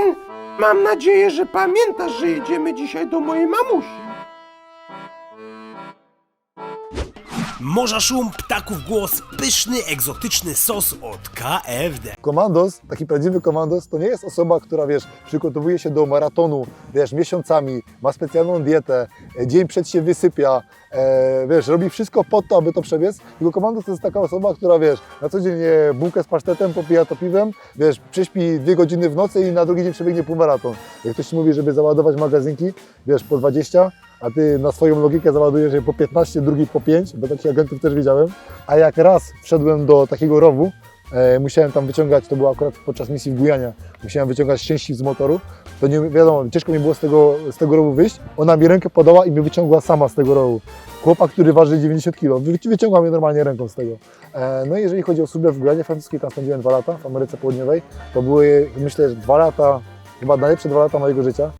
Marcin, mam nadzieję, że pamiętasz, że jedziemy dzisiaj do mojej mamusi. Morza szum, ptaków głos, pyszny, egzotyczny sos od KFD. Komandos, taki prawdziwy komandos, to nie jest osoba, która, wiesz, przygotowuje się do maratonu, wiesz, miesiącami, ma specjalną dietę, e, dzień przed się wysypia, e, wiesz, robi wszystko po to, aby to przebiec. Tylko komandos to jest taka osoba, która, wiesz, na co dzień bułkę z pasztetem, popija to piwem, wiesz, prześpi dwie godziny w nocy i na drugi dzień przebiegnie półmaraton. Jak ktoś mówi, żeby załadować magazynki, wiesz, po 20, a ty na swoją logikę załadujesz je po 15, drugi po 5, bo takich agentów też widziałem. A jak raz wszedłem do takiego rowu, E, musiałem tam wyciągać, to było akurat podczas misji w Gujanie, musiałem wyciągać szczęśliw z motoru, to nie wiadomo, ciężko mi było z tego, z tego rowu wyjść. Ona mi rękę podała i mnie wyciągła sama z tego rowu. Chłopak, który waży 90 kg, wy, wyciągła mnie normalnie ręką z tego. E, no i jeżeli chodzi o służbę w Gujanie francuskiej, tam spędziłem dwa lata, w Ameryce Południowej, to były, myślę, że dwa lata, chyba najlepsze dwa lata mojego życia.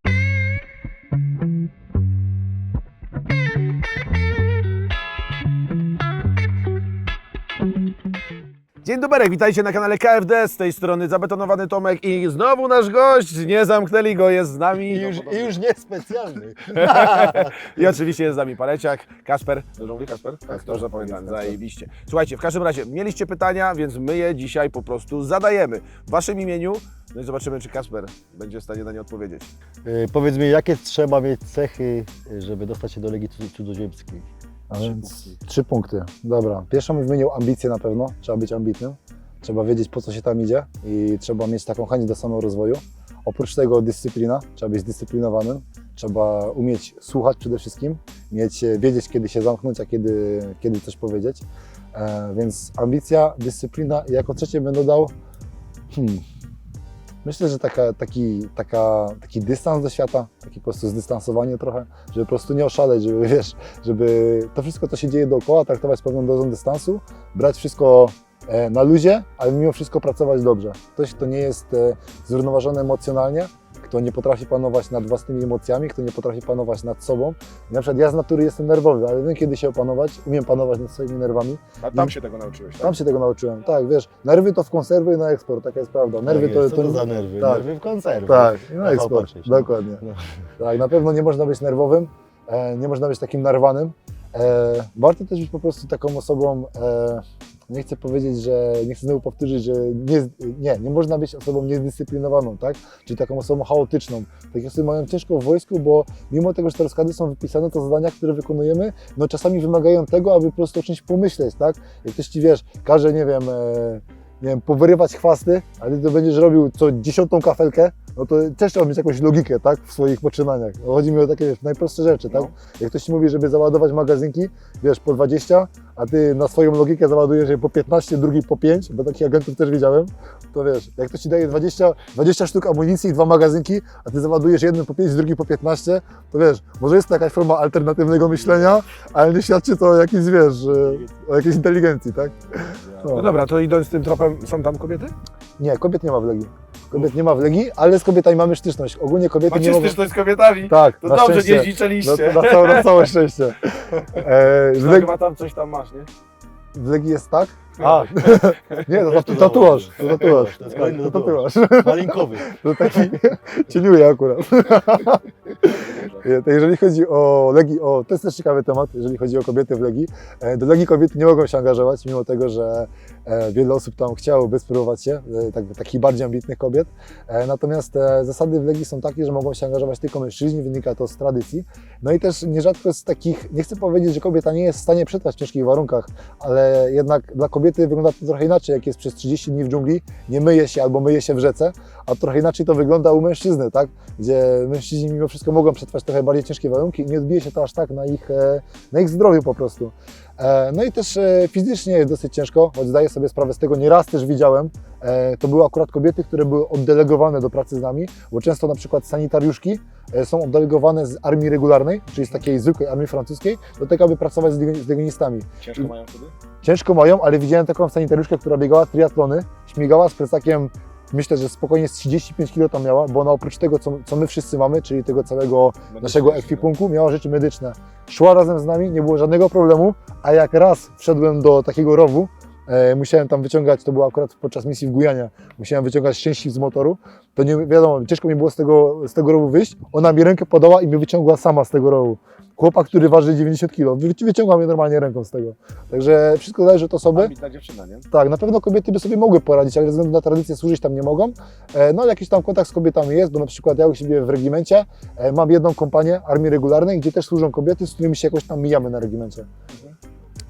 Dzień dobry, witajcie na kanale KFD, z tej strony zabetonowany Tomek i znowu nasz gość, nie zamknęli go, jest z nami. I już, i już niespecjalny. I oczywiście jest z nami Paleciak, Kasper. Dobrze mówię Kasper? Tak, to zapamiętałem, zajebiście. Słuchajcie, w każdym razie mieliście pytania, więc my je dzisiaj po prostu zadajemy w waszym imieniu. No i zobaczymy, czy Kasper będzie w stanie na nie odpowiedzieć. Y, Powiedz mi, jakie trzeba mieć cechy, żeby dostać się do Legii Cudz- Cudzoziemskiej? A więc trzy punkty. Dobra. Pierwszą bym wymienił ambicje na pewno. Trzeba być ambitnym. Trzeba wiedzieć, po co się tam idzie i trzeba mieć taką chęć do samorozwoju. Oprócz tego dyscyplina. Trzeba być zdyscyplinowanym. Trzeba umieć słuchać przede wszystkim. Mieć, e, wiedzieć, kiedy się zamknąć, a kiedy, kiedy coś powiedzieć. E, więc ambicja, dyscyplina i jako trzecie bym dodał hmm, Myślę, że taka, taki, taka, taki dystans do świata, takie po prostu zdystansowanie trochę, żeby po prostu nie oszaleć, żeby wiesz, żeby to wszystko, co się dzieje dookoła, traktować z pewną dozą dystansu, brać wszystko e, na luzie, ale mimo wszystko pracować dobrze. Ktoś, kto nie jest e, zrównoważony emocjonalnie, kto nie potrafi panować nad własnymi emocjami, kto nie potrafi panować nad sobą. Na przykład ja z natury jestem nerwowy, ale wiem kiedy się opanować, umiem panować nad swoimi nerwami. A tam się tego nauczyłeś, tak? Tam się tego nauczyłem. Tak, wiesz, nerwy to w konserwy i na eksport, taka jest prawda. Nerwy Tak to, jest, co to, to za nerwy? tak. Nerwy w konserwie. Tak, i na eksport. Dokładnie. No. Tak, na pewno nie można być nerwowym, e, nie można być takim narwanym. E, warto też być po prostu taką osobą, e, nie chcę powiedzieć, że, nie chcę znowu powtórzyć, że nie, nie, nie można być osobą niezdyscyplinowaną, tak? Czyli taką osobą chaotyczną. Takie osoby mają ciężko w wojsku, bo mimo tego, że te rozkazy są wypisane, to zadania, które wykonujemy, no czasami wymagają tego, aby po prostu o czymś pomyśleć, tak? Jak ktoś Ci, wiesz, każe, nie wiem, e, nie wiem, powyrywać chwasty, a Ty to będziesz robił co dziesiątą kafelkę, no to też trzeba mieć jakąś logikę, tak, w swoich poczynaniach. No, Chodzi mi o takie wiesz, najprostsze rzeczy, tak? Jak ktoś Ci mówi, żeby załadować magazynki, wiesz, po 20, a Ty na swoją logikę załadujesz je po 15, drugi po 5, bo takich agentów też widziałem, to wiesz, jak ktoś Ci daje 20, 20 sztuk amunicji i dwa magazynki, a Ty załadujesz jeden po 5, drugi po 15, to wiesz, może jest to jakaś forma alternatywnego myślenia, ale nie świadczy to o jakiejś, wiesz, o jakiejś inteligencji, tak? No dobra, to idąc tym tropem, są tam kobiety? Nie, kobiet nie ma w Legii. Kobiet nie ma w Legii, ale z kobietami mamy sztyczność. Ogólnie kobiety nie mogą... z kobietami? Tak, To na dobrze, szczęście. nie zliczyliście. No, na, całe, na całe szczęście. E, w, No, Legii, Chyba tam coś tam masz, nie? w Legii jest tak? A, Nie, to, to, tatuaż. To tatuaż. To tatuaż. malinkowy. To taki cieniuje akurat. To jeżeli chodzi o Legii, o, to jest też ciekawy temat, jeżeli chodzi o kobiety w Legii. E, Do Legii kobiety nie mogą się angażować, mimo tego, że e, wiele osób tam chciałoby spróbować się, e, tak, takich bardziej ambitnych kobiet. Natomiast zasady w Legii są takie, że mogą się angażować tylko mężczyźni, wynika to z tradycji. No i też nierzadko z takich, nie chcę powiedzieć, że kobieta nie jest w stanie przetrwać w ciężkich warunkach, ale jednak dla kobiety wygląda to trochę inaczej, jak jest przez 30 dni w dżungli, nie myje się albo myje się w rzece, a trochę inaczej to wygląda u mężczyzny, tak? Gdzie mężczyźni mimo wszystko mogą przetrwać trochę bardziej ciężkie warunki i nie odbije się to aż tak na ich, e, na ich zdrowiu po prostu. E, No i też e, fizycznie jest dosyć ciężko, choć zdaję sobie sprawę z tego, nieraz też widziałem, e, to były akurat kobiety, które były oddelegowane do pracy z nami, bo często na przykład sanitariuszki są oddelegowane z armii regularnej, czyli z takiej zwykłej armii francuskiej, do tego, aby pracować z legionistami. Ciężko mają wtedy? Ciężko mają, ale widziałem taką sanitariuszkę, która biegała triatlony, śmigała z plecakiem, myślę, że spokojnie z 35 kg tam miała, bo ona oprócz tego, co, co my wszyscy mamy, czyli tego całego naszego ekwipunku, miała rzeczy medyczne. Szła razem z nami, nie było żadnego problemu, a jak raz wszedłem do takiego rowu, e, musiałem tam wyciągać, to było akurat podczas misji w Gujanie, musiałem wyciągać części z motoru, to nie wiadomo, ciężko mi było z tego, z tego rowu wyjść, ona mi rękę podała i mnie wyciągła sama z tego rowu. Chłopak, który waży 90 kg, wy, wyciągał mnie normalnie ręką z tego. Także wszystko zależy od osoby. Ambitna dziewczyna, nie? Tak, na pewno kobiety by sobie mogły poradzić, ale ze względu na tradycję służyć tam nie mogą. E, No jakiś tam kontakt z kobietami jest, bo na przykład ja u siebie w regimencie e, mam jedną kompanię armii regularnej, gdzie też służą kobiety, z którymi się jakoś tam mijamy na regimencie.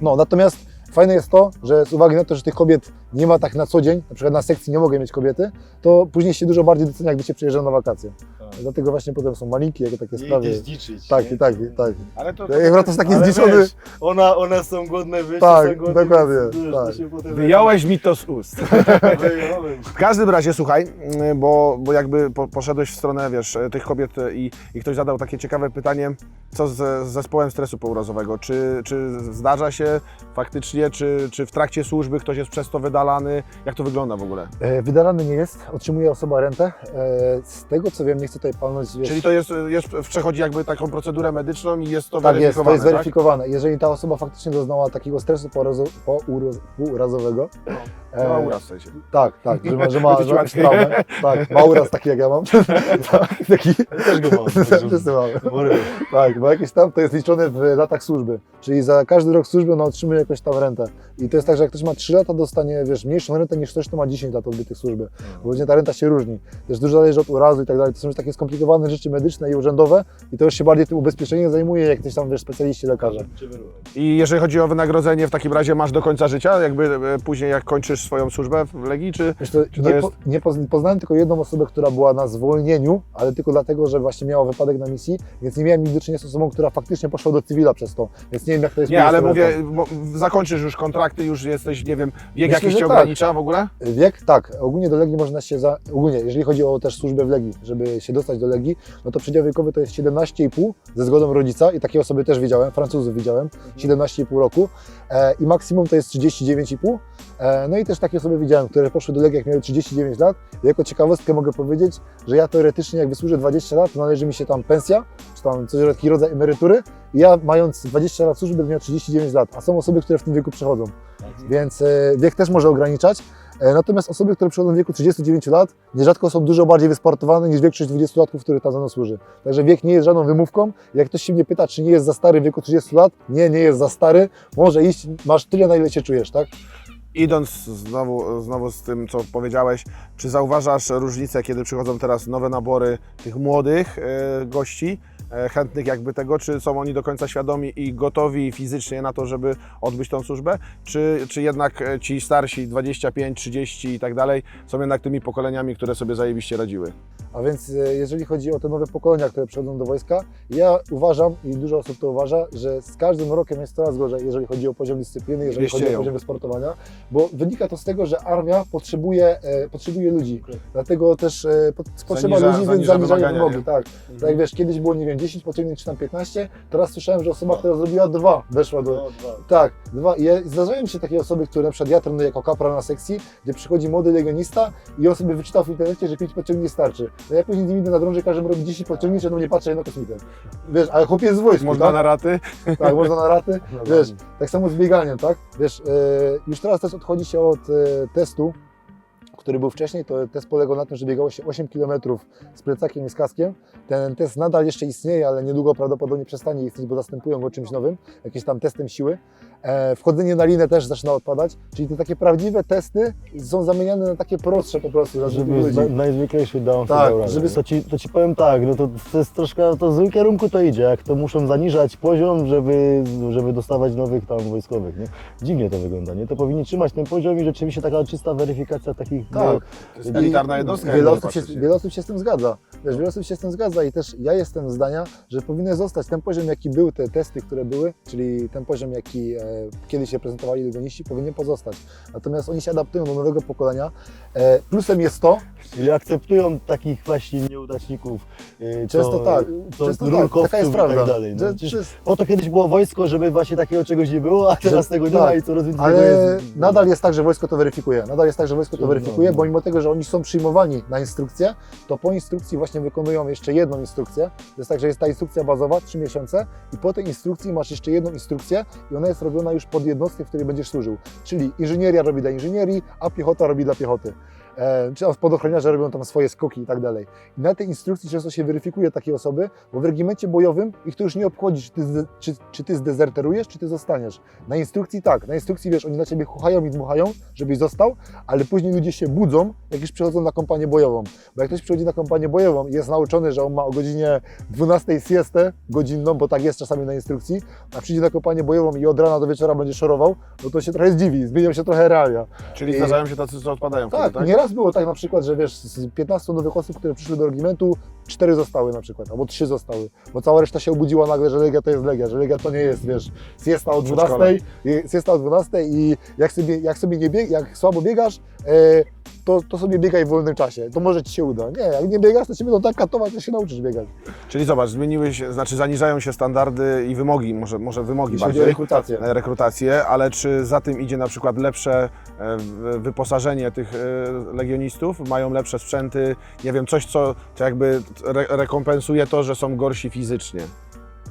No, natomiast fajne jest to, że z uwagi na to, że tych kobiet nie ma tak na co dzień, na przykład na sekcji nie mogę mieć kobiety, to później się dużo bardziej docenia, jakby się przyjeżdżał na wakacje. Dlatego właśnie potem są malinki, jakie takie sprawy. zdziczyć. Tak, i tak, i tak. Ale to, Jak wracasz taki Ale zdziczony, wiesz, ona, one są godne wyjścia, Tak, są godne, dokładnie, wiesz, tak. to się potem- wyjąłeś mi to z ust. W każdym razie, słuchaj, bo, bo jakby po, poszedłeś w stronę, wiesz, tych kobiet i, i ktoś zadał takie ciekawe pytanie, co z, z zespołem stresu pourazowego? Czy, czy zdarza się faktycznie, czy, czy w trakcie służby ktoś jest przez to wydalany? Jak to wygląda w ogóle? E, Wydalany nie jest, otrzymuje osoba rentę. E, Z tego co wiem, nie chcę tutaj palnąć. Wiesz, Czyli to jest, jest, przechodzi jakby taką procedurę medyczną i jest to tak jest, to weryfikowane, jest weryfikowane. Jeżeli ta osoba faktycznie doznała takiego stresu pourazo- pouro- pourazowego. Tak? No, uraz w sensie. Tak, tak, że ma, że ma, że ma traumę. Tak, ma uraz taki jak ja mam. tak, taki. Też go mam. mamy. Bory. Tak, bo jakieś tam to jest liczone w latach służby. Czyli za każdy rok służby ona otrzymuje jakąś tam rentę. I to jest tak, że jak ktoś ma 3 lata, dostanie wiesz, mniejszą rentę niż ktoś, kto ma 10 lat odbytych służby. Bo właśnie ta renta się różni. Też dużo zależy od urazu i tak dalej. To są już takie skomplikowane rzeczy medyczne i urzędowe i to już się bardziej tym ubezpieczeniem zajmuje, jak ktoś tam wiesz, specjaliści lekarze. I jeżeli chodzi o wynagrodzenie, w takim razie masz do końca życia, jakby e, później jak kończysz swoją służbę w Legii, czy... Wiesz, to Czy to nie, jest- po, nie poz- poznałem tylko jedną osobę, która była na zwolnieniu, ale tylko dlatego, że właśnie miała wypadek na misji, więc nie miałem nigdy do czynienia z osobą, która faktycznie poszła do cywila przez to. Więc nie wiem, jak to jest. Nie, ale mówię, bo zakończysz już kontrakty, już jesteś, nie wiem, Myślę, jakiś cię tak. ogranicza w ogóle? Wiek? Tak. Ogólnie do Legii można się za... Ogólnie, jeżeli chodzi o też służbę w Legii, żeby się dostać do Legii, no to przedział wiekowy to jest 17,5 ze zgodą rodzica i takie osoby też widziałem, Francuzów widziałem, 17,5 roku e, i maksimum to jest 39,5. E, no i też takie osoby widziałem, które poszły do Legii jak miały 39 lat. Jako ciekawostkę mogę powiedzieć, że ja teoretycznie jak wysłużę 20 lat, to należy mi się tam pensja, czy tam coś taki rodzaj emerytury i ja mając 20 lat służby miał 39 lat, a są osoby, które w tym wieku przechodzą. Więc e, wiek też może ograniczać. E, Natomiast osoby, które przychodzą w wieku 39 lat, nierzadko są dużo bardziej wysportowane niż większość 20-latków, który tam za mną służy. Także wiek nie jest żadną wymówką. Jak ktoś się mnie pyta, czy nie jest za stary w wieku 30 lat, nie, nie jest za stary. Może iść, masz tyle, na ile się czujesz, tak? Idąc znowu, znowu z tym, co powiedziałeś, czy zauważasz różnicę, kiedy przychodzą teraz nowe nabory tych młodych e, gości, e, chętnych jakby tego, czy są oni do końca świadomi i gotowi fizycznie na to, żeby odbyć tą służbę, czy, czy jednak e, ci starsi, 25, 30 i tak dalej, są jednak tymi pokoleniami, które sobie zajebiście radziły? A więc e, jeżeli chodzi o te nowe pokolenia, które przychodzą do wojska, ja uważam i dużo osób to uważa, że z każdym rokiem jest coraz gorzej, jeżeli chodzi o poziom dyscypliny, jeżeli chodzi Wieścieją. o poziom sportowania, bo wynika to z tego, że armia potrzebuje, e, potrzebuje ludzi. Dlatego też e, pot- potrzeba Zaniża- ludzi, więc zaniża zaniżają wymogi. Tak. tak jak wiesz, kiedyś było, nie wiem, 10 pociągnięć czy tam 15, teraz słyszałem, że osoba, która zrobiła dwa, weszła do, No, dwa. tak, dwa. I ja- zdarzają mi się takie osoby, które na przykład ja trenuję jako kapral na sekcji, gdzie przychodzi młody legionista i on sobie wyczytał w internecie, że 5 pociągnięć starczy. No ja później z nim idę na drąży, każę robić 10 pociągnięć, a do mnie patrzy na kosmitę. Wiesz, ale chłopiec jest z wojsku, Można tak? na raty? Tak, można na raty. Wiesz, tak samo z bieganiem, tak? Wiesz, e, już teraz też odchodzi się od e, testu, który był wcześniej, to test polegał na tym, że biegało się 8 km z plecakiem i z kaskiem. Ten test nadal jeszcze istnieje, ale niedługo prawdopodobnie przestanie istnieć, bo zastępują go czymś nowym, jakimś tam testem siły. E, wchodzenie na linę też zaczyna odpadać, czyli te takie prawdziwe testy są zamieniane na takie prostsze po prostu dla Żeby ludzi. najzwyklejszy down Tak, żeby... to, ci, to ci powiem tak, no to, to jest troszkę, to w złym kierunku to idzie, jak to muszą zaniżać poziom, żeby, żeby dostawać nowych tam wojskowych, nie? Dziwnie to wygląda, nie? To powinni trzymać ten poziom i rzeczywiście taka czysta weryfikacja takich... Tak. no, To jest elitarna jednostka. Wiele osób, się, wiele osób się z tym zgadza. Wiesz, wiele osób się z tym zgadza i też ja jestem zdania, że powinny zostać ten poziom, jaki był, te testy, które były, czyli ten poziom, jaki e, kiedyś się prezentowali legoniści, powinien pozostać. Natomiast oni się adaptują do nowego pokolenia. E, plusem jest to, Czyli akceptują takich właśnie nieudaczników, co- często tak, co często tak, taka jest i prawda. tak dalej. No, przecież po to kiedyś było wojsko, żeby właśnie takiego czegoś nie było, a teraz Że- tego nie tak, ma i coraz więcej ale jest. nadal jest tak, że wojsko to weryfikuje. Nadal jest tak, że wojsko to No, weryfikuje. weryfikuje, bo mimo tego, że oni są przyjmowani na instrukcję, to po instrukcji właśnie wykonują jeszcze jedną instrukcję. To jest tak, że jest ta instrukcja bazowa, 3 miesiące i po tej instrukcji masz jeszcze jedną instrukcję i ona jest robiona już pod jednostkę, w której będziesz służył. Czyli inżynieria robi dla inżynierii, a piechota robi dla piechoty. E, czy tam spadochroniarze robią tam swoje skoki i tak dalej. I na tej instrukcji często się weryfikuje takie osoby, bo w regimencie bojowym ich to już nie obchodzi, czy ty, czy, czy ty zdezerterujesz, czy ty zostaniesz. Na instrukcji tak, na instrukcji wiesz, oni na ciebie chuchają i dmuchają, żebyś został, ale później ludzie się budzą, jak już przychodzą na kompanię bojową. Bo jak ktoś przychodzi na kompanię bojową i jest nauczony, że on ma o godzinie 12 siestę godzinną, bo tak jest czasami na instrukcji, a przyjdzie na kompanię bojową i od rana do wieczora będzie szorował, no to się trochę zdziwi, zmienią się trochę realia. Czyli I- zdarzają się tacy, co odpadają Tak, wtedy, tak? Nieraz było tak na przykład, że wiesz, z 15 nowych osób, które przyszły do regimentu, cztery zostały na przykład, albo trzy zostały, bo cała reszta się obudziła nagle, że Legia to jest Legia, że Legia to nie jest, wiesz, siesta o 12, i- siesta o 12 i jak sobie, jak sobie nie bieg, jak słabo biegasz, e, to, to sobie biegaj w wolnym czasie, to może Ci się uda. Nie, jak nie biegasz, to Cię będą tak katować, że się nauczysz biegać. Czyli zobacz, zmieniły się, znaczy zaniżają się standardy i wymogi, może, może wymogi Jeśli bardziej. rekrutację. na rekrutację, ale czy za tym idzie na przykład lepsze e, wyposażenie tych e, legionistów? Mają lepsze sprzęty, nie wiem, coś, co, co jakby re rekompensuje to, że są gorsi fizycznie.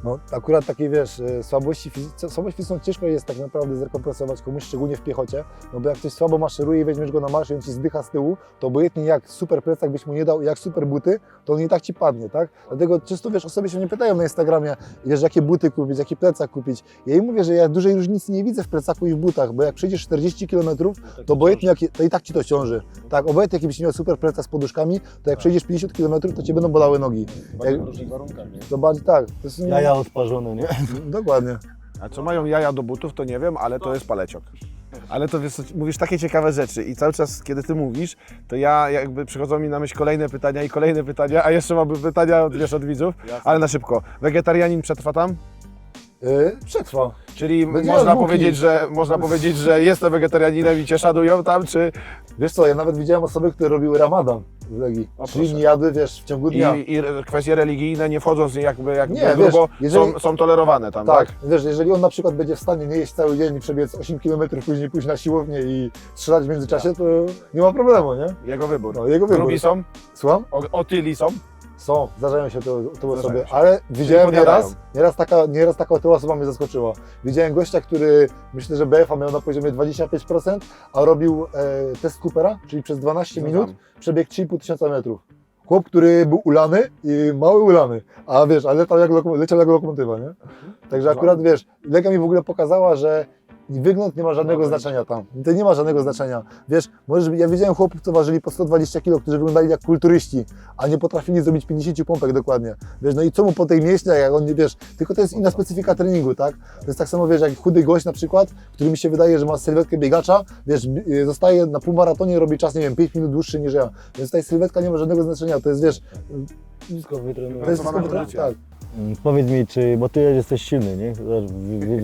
No, akurat takie, wiesz, y, słabości fizyczne, słabość fizyczną ciężko jest tak naprawdę zrekompensować komuś, szczególnie w piechocie, no bo jak ktoś słabo maszeruje i weźmiesz go na marsz i on Ci zdycha z tyłu, to obojętnie jak super plecak byś mu nie dał, jak super buty, to on i tak Ci padnie, tak? Dlatego często, wiesz, osoby się mnie pytają na Instagramie, wiesz, jakie buty kupić, jaki plecak kupić. Ja im mówię, że ja dużej różnicy nie widzę w plecaku i w butach, bo jak przejdziesz 40 km, to obojętnie jakie, to i tak Ci to ciąży. Tak, obojętnie jaki byś miał super plecak z poduszkami, to jak przejdziesz 50 km, to Cię będą bolały nogi. Jak, to bardziej tak. To jest, Jaja odparzone, nie? Dokładnie. A co mają jaja do butów, to nie wiem, ale to jest paleciok. Ale to wiesz, co, mówisz takie ciekawe rzeczy i cały czas, kiedy ty mówisz, to ja jakby przychodzą mi na myśl kolejne pytania i kolejne pytania, a jeszcze mamy pytania od, wiesz, od widzów, ale na szybko. Wegetarianin przetrwa tam? Yy, przetrwa. Czyli Będzie można powiedzieć, że można powiedzieć, że jestem wegetarianinem i cię szanują tam, czy Wiesz co, ja nawet widziałem osoby, które robiły ramadan Legii. O, Czyli proszę. wiesz, w ciągu dnia. I, i kwestie religijne nie wchodząc jakby, jakby Nie, grubo, wiesz, jeżeli- są, są tolerowane tam, tak? tak, wiesz, jeżeli on na przykład będzie w stanie nie jeść cały dzień i przebiec 8 km, później pójść na siłownię i strzelać w międzyczasie, to nie ma problemu, nie? Jego wybór. No, jego wybór. Grubi są, Słucham? o, otyli są. Są, zdarzają się to, to Zdarzają osoby, się. ale widziałem podjadają. nieraz, nieraz taka, nieraz taka otyła osoba mnie zaskoczyła. Widziałem gościa, który myślę, że BFA miał na poziomie 25%, a robił e, test Coopera, czyli przez 12 No minut tam. przebiegł 3,5 tysiąca metrów. Chłop, który był ulany i mały ulany, a wiesz, ale leciał jak, lokom- leciał jak lokomotywa, nie? Także akurat wiesz, Lega mi w ogóle pokazała, że wygląd nie ma żadnego znaczenia tam. To nie ma żadnego znaczenia. Wiesz, możesz, ja widziałem chłopów, co ważyli po 120 kg, którzy wyglądali jak kulturyści, a nie potrafili zrobić 50 pompek dokładnie. Wiesz, no i co mu po tej mięśniach, jak on nie wiesz, tylko to jest inna specyfika treningu, tak? To jest tak samo, wiesz, jak chudy gość na przykład, który mi się wydaje, że ma sylwetkę biegacza, wiesz, y, zostaje na półmaratonie, robi czas, nie wiem, 5 minut dłuższy niż ja. Więc tutaj sylwetka nie ma żadnego znaczenia, to jest, wiesz, Wszystko wytrenujemy. to jest wszystko, kondycja. tak. Mm, Powiedz mi, czy, bo ty jesteś silny, nie?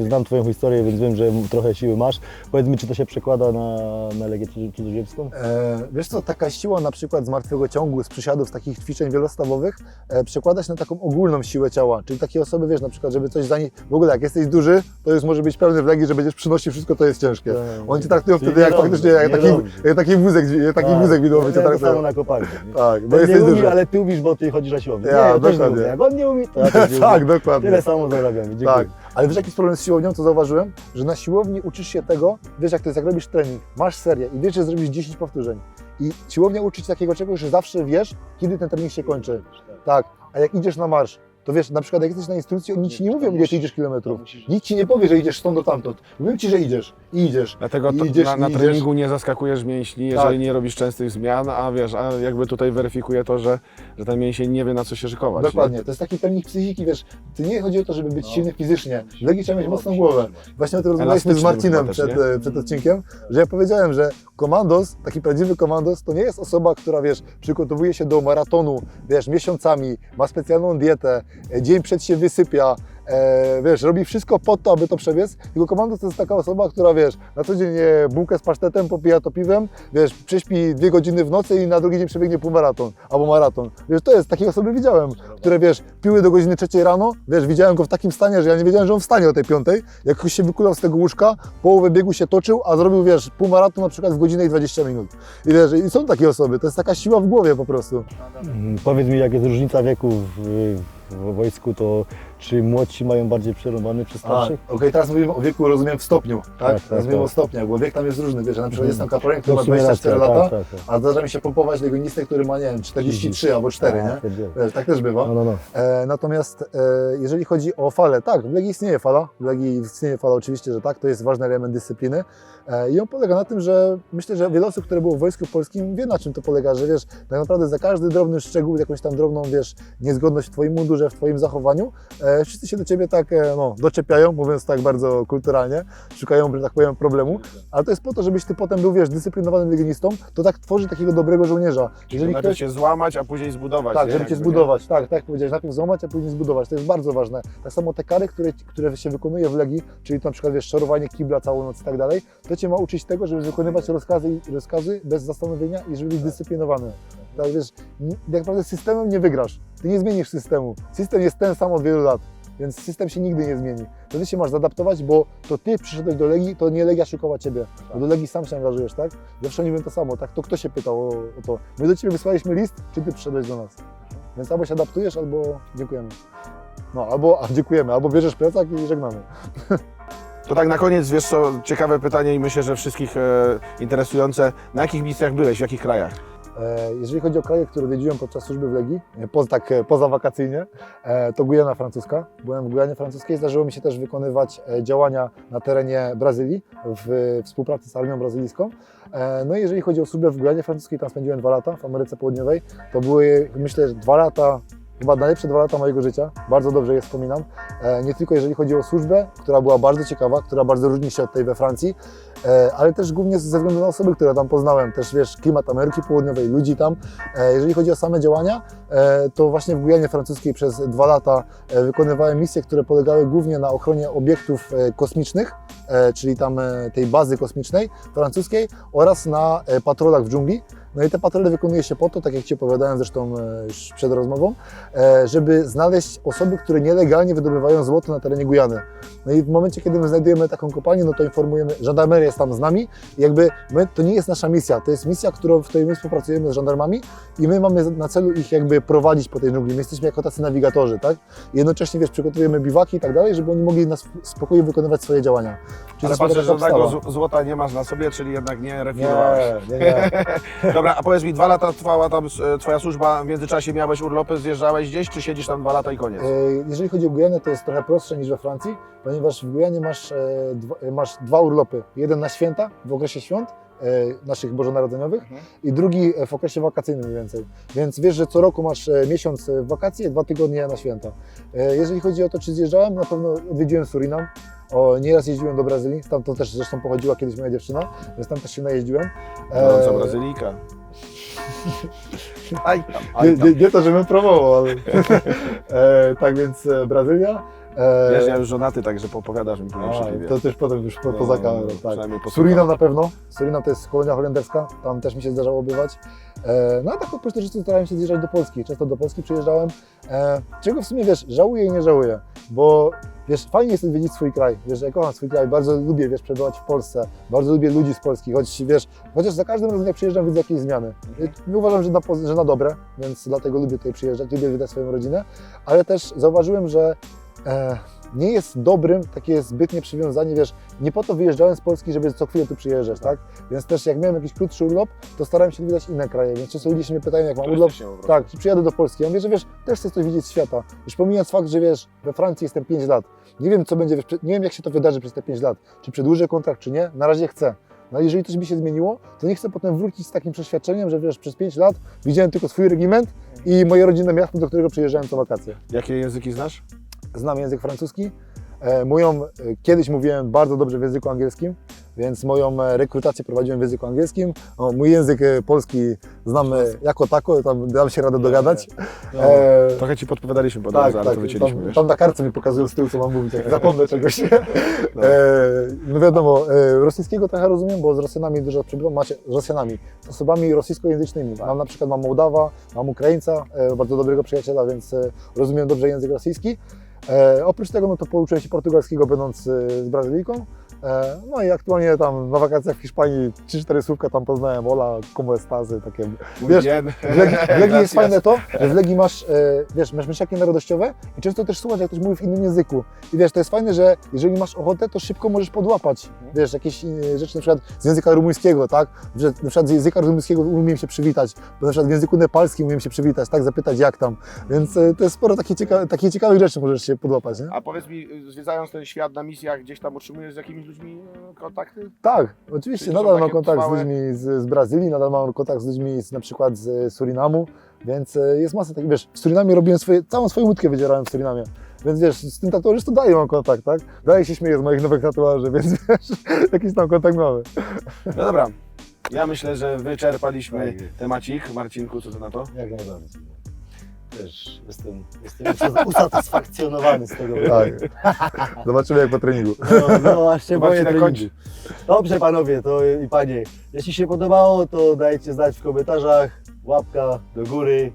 Znam twoją historię, więc wiem, że trochę siły masz. Powiedz mi, czy to się przekłada na, na Legię Cudzo- Cudzoziemską? E, wiesz co, taka siła na przykład z martwego ciągu, z przysiadów, z takich ćwiczeń wielostawowych e, przekłada się na taką ogólną siłę ciała, czyli takie osoby, wiesz, na przykład, żeby coś za nie... W ogóle jak jesteś duży, to już może być pełny w legii, że będziesz przynosił wszystko, to jest ciężkie. Tak. Oni cię traktują wtedy jak niedobrze, faktycznie, jak taki, jak taki wózek, jak taki Tak. wózek widłowy cię Ja samo traktują. na kopalni. Tak, bo Ten jesteś nie umie, duży. ale ty umiesz, bo ty chodzisz na siłownię. Ja, nie, też nie umiem. Jak on nie umie, to ja tak, dokładnie. Tyle samo zarabiamy. Dziękuję. Tak, ale wiesz jaki jest problem z siłownią, co zauważyłem? Że na siłowni uczysz się tego, wiesz jak to jest, jak robisz trening, masz serię i wiesz, że zrobisz 10 powtórzeń. I siłownia uczy cię takiego czegoś, że zawsze wiesz, kiedy ten trening się kończy. Tak, a jak idziesz na marsz, to wiesz, na przykład jak jesteś na instrukcji, oni ci nie mówią, ile idziesz kilometrów. Nikt ci nie powie, że idziesz stąd do tamtąd. Mówią ci, że idziesz i idziesz. Dlatego to, idziesz, na, na idziesz. treningu nie zaskakujesz mięśni, jeżeli Tak. nie robisz częstych zmian, a wiesz, a jakby tutaj weryfikuje to, że, że ten mięsień nie wie na co się szykować. Dokładnie, to jest taki trening psychiki, wiesz, to nie chodzi o to, żeby być silny fizycznie. W Legii trzeba mieć mocną głowę. Właśnie o tym rozmawialiśmy z Marcinem przed, e, przed odcinkiem, że ja powiedziałem, że komandos, taki prawdziwy komandos, to nie jest osoba, która, wiesz, przygotowuje się do maratonu, wiesz, miesiącami, ma specjalną dietę, dzień przed się wysypia, e, wiesz, robi wszystko po to, aby to przebiec. Jego komando to jest taka osoba, która, wiesz, na co dzień je bułkę z pasztetem, popija to piwem, wiesz, prześpi dwie godziny w nocy i na drugi dzień przebiegnie półmaraton albo maraton. Wiesz, to jest, takie osoby widziałem, które, wiesz, piły do godziny trzeciej rano, wiesz, widziałem go w takim stanie, że ja nie wiedziałem, że on wstanie o tej piątej, jak się wykulał z tego łóżka, połowę biegu się toczył, a zrobił, wiesz, półmaraton na przykład w godzinę i 20 minut. I wiesz, i są takie osoby, to jest taka siła w głowie po prostu. Mm, Powiedz mi, jak jest różnica wieku w, w wojsku, to czy młodsi mają bardziej przerąbany A, starszych? Okej, teraz mówimy o wieku, rozumiem, w stopniu, tak? Tak, tak, teraz mówimy tak. o stopniach, bo wiek tam jest różny, wiesz, ja na przykład Mhm. jestem kapralem, który No ma w sumie 24 racja, lata, tak, tak, tak. a zdarza mi się pompować legonistę, który ma, nie wiem, 43 albo 4, A, nie? pierdziele. Wiesz, tak też bywa. No, no, no. E, natomiast e, jeżeli chodzi o falę, tak, w Legii istnieje fala, w Legii istnieje fala oczywiście, że tak, to jest ważny element dyscypliny i on polega na tym, że myślę, że wiele osób, które było w Wojsku Polskim wie na czym to polega, że wiesz, tak naprawdę za każdy drobny szczegół, jakąś tam drobną, wiesz, niezgodność w Twoim mundurze, w Twoim zachowaniu, e, wszyscy się do Ciebie tak, e, no, doczepiają, mówiąc tak bardzo kulturalnie, szukają, że tak powiem, problemu, ale to jest po to, żebyś Ty potem był, wiesz, dyscyplinowanym legionistą, to tak tworzy takiego dobrego żołnierza. Jeżeli Najpierw się złamać, a później zbudować. tak, nie? żeby cię zbudować, tak, tak jak powiedziałeś, najpierw złamać, a później zbudować. To jest bardzo ważne. Tak samo te kary, które, które się wykonuje w Legii, czyli to na przykład wiesz, szorowanie kibla całą noc i tak dalej, to cię ma uczyć tego, żeby wykonywać rozkazy, rozkazy bez zastanowienia i żeby być dyscyplinowany. Tak, wiesz, tak naprawdę systemem nie wygrasz. Ty nie zmienisz systemu. System jest ten sam od wielu lat. Więc system się nigdy nie zmieni. To ty się masz zaadaptować, bo to ty przyszedłeś do Legii, to nie Legia szukała ciebie. Bo do Legii sam się angażujesz, tak? Zawsze oni mówią to samo, tak? To kto się pytał o, o to? My do ciebie wysłaliśmy list, czy ty przyszedłeś do nas? Więc albo się adaptujesz, albo dziękujemy. No, albo a, dziękujemy, albo bierzesz plecak i żegnamy. To tak na koniec, wiesz co, ciekawe pytanie i myślę, że wszystkich e, interesujące. Na jakich misjach byłeś, w jakich krajach? E, Jeżeli chodzi o kraje, które odwiedziłem podczas służby w Legii, e, poza, tak e, poza wakacyjnie, e, to Gujana Francuska. Byłem w Gujanie Francuskiej. Zdarzyło mi się też wykonywać e, działania na terenie Brazylii w współpracy z armią brazylijską. E, No i jeżeli chodzi o służbę w Gujanie Francuskiej, tam spędziłem dwa lata w Ameryce Południowej. To były, myślę, że dwa lata, chyba najlepsze dwa lata mojego życia. Bardzo dobrze je wspominam. E, Nie tylko jeżeli chodzi o służbę, która była bardzo ciekawa, która bardzo różni się od tej we Francji, E, ale też głównie ze względu na osoby, które tam poznałem, też wiesz, klimat Ameryki Południowej, ludzi tam. E, Jeżeli chodzi o same działania, to właśnie w Gujanie Francuskiej przez dwa lata wykonywałem misje, które polegały głównie na ochronie obiektów kosmicznych, czyli tam tej bazy kosmicznej francuskiej oraz na patrolach w dżungli. No i te patrole wykonuje się po to, tak jak Ci opowiadałem zresztą e, już przed rozmową, e, żeby znaleźć osoby, które nielegalnie wydobywają złoto na terenie Gujany. No i w momencie, kiedy my znajdujemy taką kopalnię, no to informujemy, żandarmeria jest tam z nami i jakby my, to nie jest nasza misja, to jest misja, którą, w której my współpracujemy z żandarmami i my mamy na celu ich jakby prowadzić po tej dżungli. My jesteśmy jako tacy nawigatorzy, tak? I jednocześnie, wiesz, przygotowujemy biwaki i tak dalej, żeby oni mogli na sp- spokoju wykonywać swoje działania. Czyli Ale patrzę, że zł- złota nie masz na sobie, czyli jednak nie Nie, refilowałeś. nie, nie. Dobra, a powiedz mi, dwa lata trwała tam e, twoja służba, w międzyczasie miałeś urlopy, zjeżdżałeś gdzieś, czy siedzisz tam dwa lata i koniec? E, Jeżeli chodzi o Gujanę, to jest trochę prostsze niż we Francji, ponieważ w Gujanie masz, e, dwa, e, masz dwa urlopy. Jeden na święta, w okresie świąt, e, naszych bożonarodzeniowych i drugi e, w okresie wakacyjnym mniej więcej. Więc wiesz, że co roku masz e, miesiąc e, w wakacje, dwa tygodnie na święta. E, Jeżeli chodzi o to, czy zjeżdżałem, na pewno odwiedziłem Surinam. O, nieraz jeździłem do Brazylii, stamtąd też zresztą pochodziła kiedyś moja dziewczyna, więc tam też się najeździłem. No, co E, Brazylijka. Aj tam, nie, aj tam. nie, nie to, żebym promował, ale e, tak więc e, Brazylia. E, Wiesz, ja już żonaty, także popowiadasz mi później A, to też potem już po, No, poza no, kamerą, no, tak. przynajmniej posłucham. Surinam na pewno. Surinam to jest kolonia holenderska, tam też mi się zdarzało bywać. E, no a tak po prostu rzeczy starałem się zjeżdżać do Polski. Często do Polski przyjeżdżałem. E, czego w sumie wiesz, żałuję i nie żałuję, bo wiesz, fajnie jest odwiedzić swój kraj. Wiesz, ja kocham swój kraj, bardzo lubię wiesz, przebywać w Polsce, bardzo lubię ludzi z Polski, choć wiesz, chociaż za każdym razem jak przyjeżdżam widzę jakieś zmiany. Nie uważam, że na, poz- że na dobre, więc dlatego lubię tutaj przyjeżdżać, lubię wydać swoją rodzinę, ale też zauważyłem, że nie jest dobrym takie zbytnie przywiązanie, wiesz, nie po to wyjeżdżałem z Polski, żeby co chwilę tu przyjeżdżać, tak? Więc też jak miałem jakiś krótszy urlop, to starałem się odwiedzać inne kraje, więc często ludzie się mnie pytają, jak mam urlop, tak, czy przyjadę do Polski. Ja mówię, że wiesz, też chcę coś widzieć świata. Już pomijając fakt, że wiesz, we Francji jestem 5 lat. Nie wiem, co będzie, wiesz, nie wiem, jak się to wydarzy przez te 5 lat. Czy przedłużę kontrakt, czy nie. Na razie chcę. No jeżeli coś by się zmieniło, to nie chcę potem wrócić z takim przeświadczeniem, że wiesz, przez 5 lat widziałem tylko swój regiment i moje rodzinne miasto, do którego przyjeżdżałem co wakacje. Jakie języki znasz? Znam język francuski. E, Mówią, e, kiedyś mówiłem bardzo dobrze w języku angielskim. więc moją e, rekrutację prowadziłem w języku angielskim. O, mój język polski znam jako tako, tam dam się radę dogadać. E, Trochę ci podpowiadaliśmy po tak, tak, to wycięliśmy, tam, tam na kartce mi pokazują z tyłu, co mam mówić, jak zapomnę czegoś. E, no wiadomo, e, rosyjskiego trochę rozumiem, bo z Rosjanami dużo przybywam, macie z Rosjanami, z osobami rosyjskojęzycznymi. Mam na przykład mam Mołdawa, mam Ukraińca, e, bardzo dobrego przyjaciela, więc rozumiem dobrze język rosyjski. E, oprócz tego, no to pouczyłem się portugalskiego, będąc e, z Brazylijką. E, no i aktualnie tam na wakacjach w Hiszpanii 3-4 słówka tam poznałem, hola, como estazy, takie wiesz, w Legii, w Legii jest fajne to, że w Legii masz, e, wiesz, masz myślaki narodowościowe i często też słuchasz, jak ktoś mówi w innym języku. I wiesz, to jest fajne, że jeżeli masz ochotę, to szybko możesz podłapać, wiesz, jakieś e, rzeczy na przykład z języka rumuńskiego, tak? Że na przykład z języka rumuńskiego umiem się przywitać, bo na przykład w języku nepalskim umiem się przywitać, tak? Zapytać jak tam. Więc to jest sporo takich, cieka takich ciekawych rzeczy możesz się podłapać, nie? A powiedz mi, zwiedzając ten świat na misjach, gdzieś tam utrzymujesz z jakimiś ludźmi e, kontakty? Tak, oczywiście, Czyli nadal mam kontakt trwałe- z ludźmi z, z Brazylii, nadal mam kontakt z ludźmi z, na przykład z Surinamu, więc e, jest masa takich, wiesz, w Surinamie robiłem swoje, całą swoją łódkę wydzierałem w Surinamie. Więc wiesz, z tym tatuażystą daję mam kontakt, tak? Daje się śmieje z moich nowych tatuaży, więc wiesz, jakiś tam kontakt mamy. No dobra. Ja myślę, że wyczerpaliśmy temacik. Marcinku, co ty na to? Jak najbardziej. Jestem, jestem usatysfakcjonowany z tego. Tak. Zobaczymy jak po treningu. No, no moje kończ. treningi. Dobrze panowie to i panie, jeśli się podobało, to dajcie znać w komentarzach, łapka do góry,